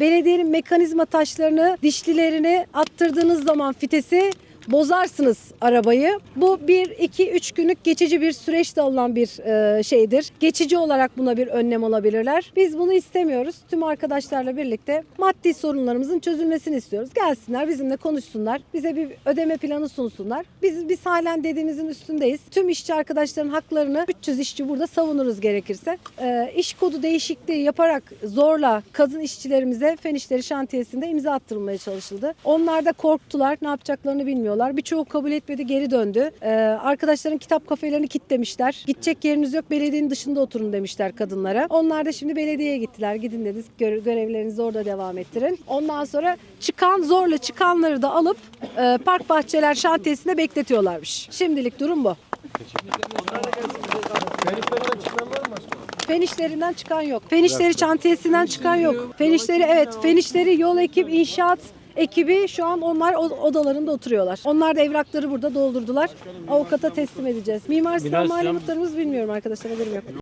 belediyenin mekanizma taşlarını, dişlilerini attırdığınız zaman fitesi bozarsınız arabayı. Bu 1 2 3 günlük geçici bir süreçte alınan bir e, şeydir. Geçici olarak buna bir önlem alabilirler. Biz bunu istemiyoruz. Tüm arkadaşlarla birlikte maddi sorunlarımızın çözülmesini istiyoruz. Gelsinler bizimle konuşsunlar. Bize bir ödeme planı sunsunlar. Biz biz halen dediğimizin üstündeyiz. Tüm işçi arkadaşların haklarını 300 işçi burada savunuruz gerekirse. E, iş kodu değişikliği yaparak zorla kadın işçilerimize Fen İşleri Şantiyesi'nde imza attırılmaya çalışıldı. Onlar da korktular. Ne yapacaklarını bilmiyorlar. Birçoğu kabul etmedi, geri döndü. Ee, arkadaşların kitap kafelerini kilitlemişler. Gidecek yeriniz yok, belediyenin dışında oturun demişler kadınlara. Onlar da şimdi belediyeye gittiler. Gidin dedi, göre- görevlerinizi orada devam ettirin. Ondan sonra çıkan, zorla çıkanları da alıp e, Park Bahçeler Şantiyesi'nde bekletiyorlarmış. Şimdilik durum bu. Fen işlerinden çıkan yok. Fen işleri şantiyesinden çıkan yok. Fen işleri evet, fen işleri yol ekip, inşaat ekibi şu an onlar odalarında oturuyorlar. Onlar da evrakları burada doldurdular. Avukata teslim edeceğiz. Mimar Sinan Muhtarımız bilmiyorum arkadaşlar haberim yok.